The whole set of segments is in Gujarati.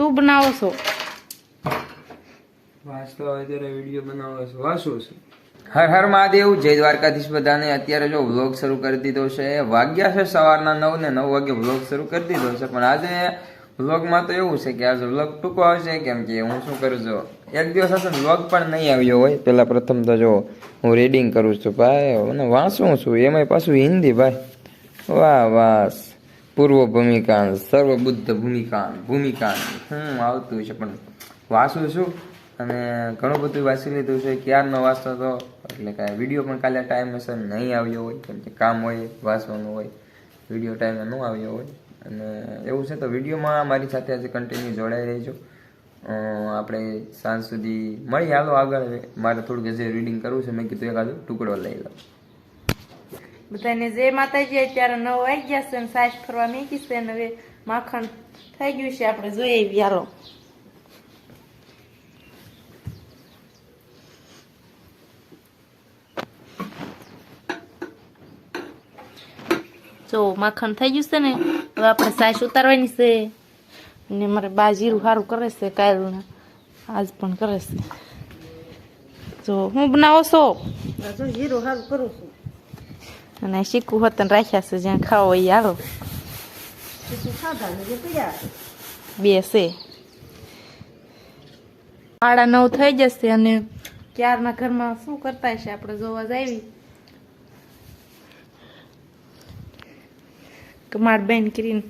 શું બનાવો છો? વાંચતો હોય ત્યારે વીડિયો બનાવો છો. વાંચું છું? હર હર મહાદેવ, જય દ્વારકાધીશ બધાને. અત્યારે જો વ્લોગ શરૂ કરી દીધો છે. વાગ્યા છે સવારના નવ ને નવ વાગે વ્લોગ શરૂ કરી દીધો છે. પણ આજે વ્લોગમાં તો એવું છે કે આજે વ્લોગ ટૂંકો આવશે, કેમ કે હું શું કરું છું એક દિવસ હશે વ્લોગ પણ નહીં આવ્યો હોય. પેલા પ્રથમ તો જો હું રીડિંગ કરું છું. ભાઈ અને વાંચું છું. એમાંય પાછું હિન્દી, ભાઈ. વાહ વાહ. પૂર્વ ભૂમિકાન સર્વબુદ્ધ ભૂમિકા ભૂમિકા હું આવતું છે, પણ વાંચું છું અને ઘણું બધું વાંચી લીધું છે. ક્યારનો વાંચતો હતો? એટલે કાંઈ વીડિયો પણ કાલે ટાઈમ હશે નહીં આવ્યો હોય, કેમ કે કામ હોય, વાંચવાનું હોય, વીડિયો ટાઈમે ન આવ્યો હોય. અને એવું છે તો વિડીયોમાં મારી સાથે આજે કન્ટિન્યુ જોડાઈ રહેજો. આપણે સાંજ સુધી મળી. હાલો આગળ મારે થોડુંક જે રીડિંગ કરવું છે, મેં કીધું એકાદું ટુકડો લઈ લઉં. બધાને જય માતાજી, અત્યારે નવ આવી ગયા છે અને સાસ ફરવા મેકી છે અને હવે માખણ થઈ ગયું છે, આપણે જોઈએ વ્યારો જો માખણ થઈ ગયું છે ને, હવે આપણે સાસ ઉતારવાની છે. ને મારે બા જીરું સારું કરે છે કાયલું આજ પણ કરે છે. જો, હું બનાવો છો? જીરું સારું કરું છું. અને શીખવું હોત ને રાખ્યા છે જ્યાં ખાવો હોય હાલો પછી ખાધા ને જે પીડ્યા બે છે સાડા નવ થઈ જશે અને ક્યારના ઘરમાં શું કરતા હશે આપણે જોવા જ આવી કમાડ બેન કરીને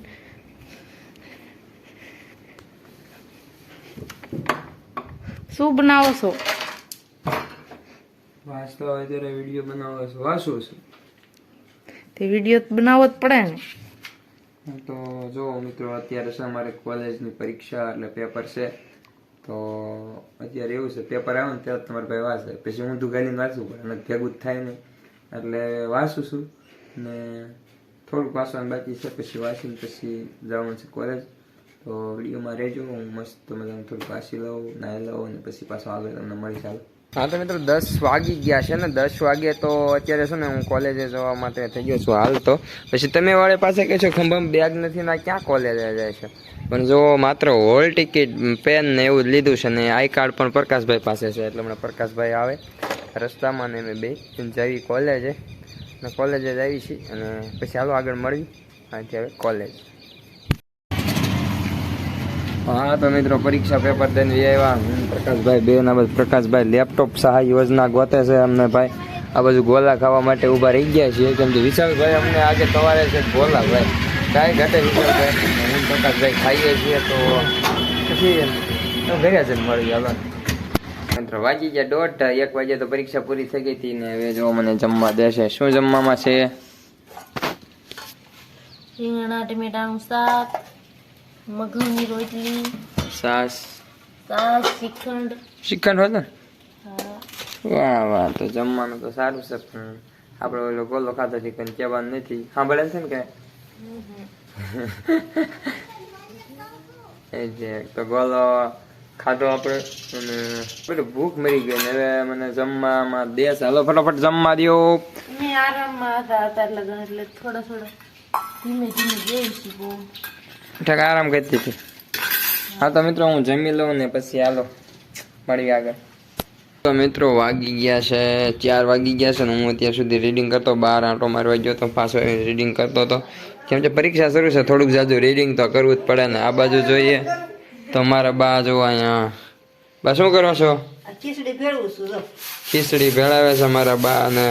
શું બનાવો છો વાંચતો હોય ત્યારે વીડિયો બનાવો છો વાંચું છું તે વીડિયો બનાવવો જ પડે ને. તો જો મિત્રો, અત્યારે છે અમારે કોલેજની પરીક્ષા એટલે પેપર છે. તો અત્યારે એવું છે, પેપર આવે ને ત્યારે તમારે ભાઈ વાંચે. પછી હું ગાલીને વાંચું પડે, અને ભેગું જ થાય નહીં. એટલે વાંચું છું, ને થોડુંક વાંચવાનું બાકી છે, પછી વાંચીને પછી જવાનું છે કોલેજ. તો વિડીયોમાં રહેજો, હું મસ્ત મજાનું થોડુંક વાંચી લઉં, નાહી લઉં, અને પછી પાછો આગળ તમને મળી ચાલો હા, તો મિત્રો દસ વાગી ગયા છે ને, દસ વાગે તો અત્યારે છે ને હું કોલેજે જવા માટે થઈ ગયો છું હાલ તો. પછી તમે વાળે પાસે કહે છો ખંભમ બેગ નથી, ના, ક્યાં કોલેજે જાય છે? પણ જો માત્ર હોલ ટિકિટ પેન ને એવું લીધું છે ને, આઈ કાર્ડ પણ પ્રકાશભાઈ પાસે છે, એટલે હમણાં પ્રકાશભાઈ આવે. રસ્તામાં ને અમે બે જવી કોલેજે ને કોલેજે જ આવી છીએ અને પછી હાલો આગળ મળવી. અહીંથી હવે કોલેજ હા, તો મિત્રો, પરીક્ષા પેપર દઈને આવ્યા. પ્રકાશભાઈ બે ના બાજુ પ્રકાશભાઈ લેપટોપ સહાય યોજના ગોતે છે અમને ભાઈ. આ બાજુ ગોલા ખાવા માટે ઊભા રહી ગયા છીએ. કેમ કે વિશાલભાઈ અમને આજે સવારે છે ગોલા ભાઈ. કાંઈ ઘટે વિશાલભાઈ. હું પ્રકાશભાઈ ખાઈએ છીએ તો પછી ઘરે ને મળી હાલો. મિત્રો, વાગી ગયા દોઢ, એક વાગે તો પરીક્ષા પૂરી થઈ ગઈ હતી ને હવે જો મને જમવા દેશે. શું જમવામાં છે? રીંગણા, ટમેટાનું શાક મગની રોટલી સાસ. સાસ શ્રીખંડ. શ્રીખંડ હોય ને? વાહ વાહ તો જમવાનું તો સારું છે પણ આપણે ઓલો ગોલો ખાતો છે કંઈ કહેવાનું નથી. સાંભળે છે ને કે? એ જે તો ગોલો ખાધો આપણે અને પેલું ભૂખ મરી ગઈ ને હવે મને જમવામાં દેશ હાલો ફટાફટ જમવા દ્યો. મેં આરામમાં હતા એટલે થોડો થોડો ધીમે ધીમે જોઈ બહુ. ઠેક આરામ કરતી હતી હા તો મિત્રો હું જમી લઉં ને પછી હાલો મળી આગળ. તો મિત્રો વાગી ગયા છે ચાર વાગી ગયા છે ને હું અત્યાર સુધી રીડિંગ કરતો બાર આંટો મારવા ગયો તો પાછો રીડિંગ કરતો હતો. કેમ કે પરીક્ષા શરૂ છે થોડુંક જાજુ રીડિંગ તો કરવું જ પડે ને આ બાજુ જોઈએ. તો મારા બા જો અહીંયા બા શું કરો છો? ખીચડી ભેળવું છું ખીચડી ભેળાવે છે મારા બા અને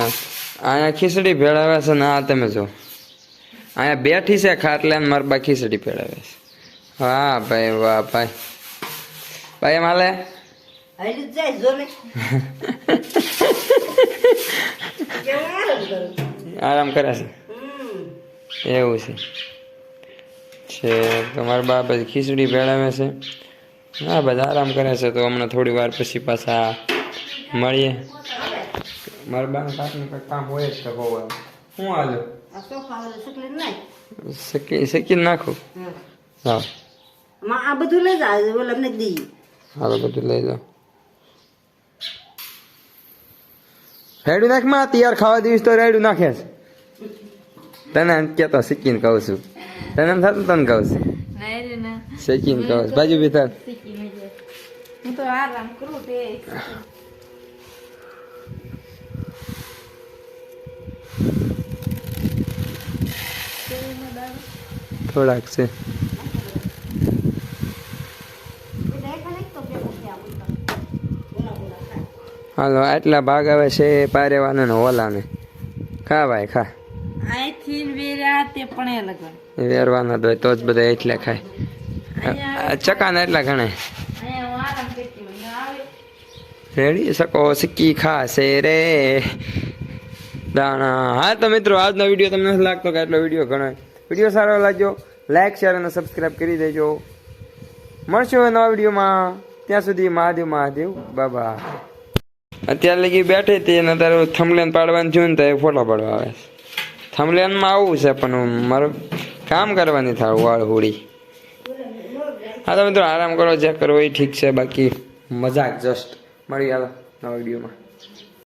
અહીંયા ખીચડી ભેળાવે છે ને આ તમે જો. અહીંયા બેઠી છે ખાટલે મારા બા ખીચડી ભેળાવે છે. વાહ ભાઈ વાહ ભાઈ. ભાઈ એમ હાલે? આરામ કરે? છે? એવું છે. છે તમારા બા પછી ખીચડી ભેળાવે છે. હા બધા આરામ કરે છે તો હમણાં થોડી વાર પછી પાછા મળીએ. મારા બા કાંઈક કામ હોય જ તો બહુ. શું હાલે શકી શકી નાખું? હા. માં આ બધું લઈ જા ઓલા અમને દઈએ હાલો બધું લઈ જાવ રેડું નાખમાં તૈયાર ખાવા દેવીશ તો રેડું નાખે છે તને એમ કેતો શીખીને કહું છું. તને એમ થતું તને કહું છું. શીખીને કહું છું. બાજુ બી. હું તો આરામ કરું તે થોડાક છે હાલો આટલા ભાગ આવે છે પારેવાને ને ઓલાને. ખા ભાઈ ખા. તે વેરવાના જ તો જ બધા એટલે ખાય. ચકાના એટલા આવે. રેડી શકો સિક્કી ખાશે રે. દાણા. હા તો મિત્રો આજનો વીડિયો તમને નથી લાગતો કે આટલો વીડિયો ઘણો? વીડિયો સારો લાગ્યો લાઈક શેર અને સબસ્ક્રાઈબ કરી દેજો. મળશું નવા વિડીયોમાં. ત્યાં સુધી મહાદેવ મહાદેવ, બાબા. અત્યારે લગી બેઠી હતી અને તારે થમલેન પાડવાનું જોયું ને તો એ ફોટો પાડવા આવે થમલેનમાં આવું છે, પણ મારું કામ કરવાની થાય વાળ હોડી હા તો મિત્રો, આરામ કરો જે કરવો એ ઠીક છે, બાકી મજાક જસ્ટ મળી ગયા નવા વિડીયોમાં.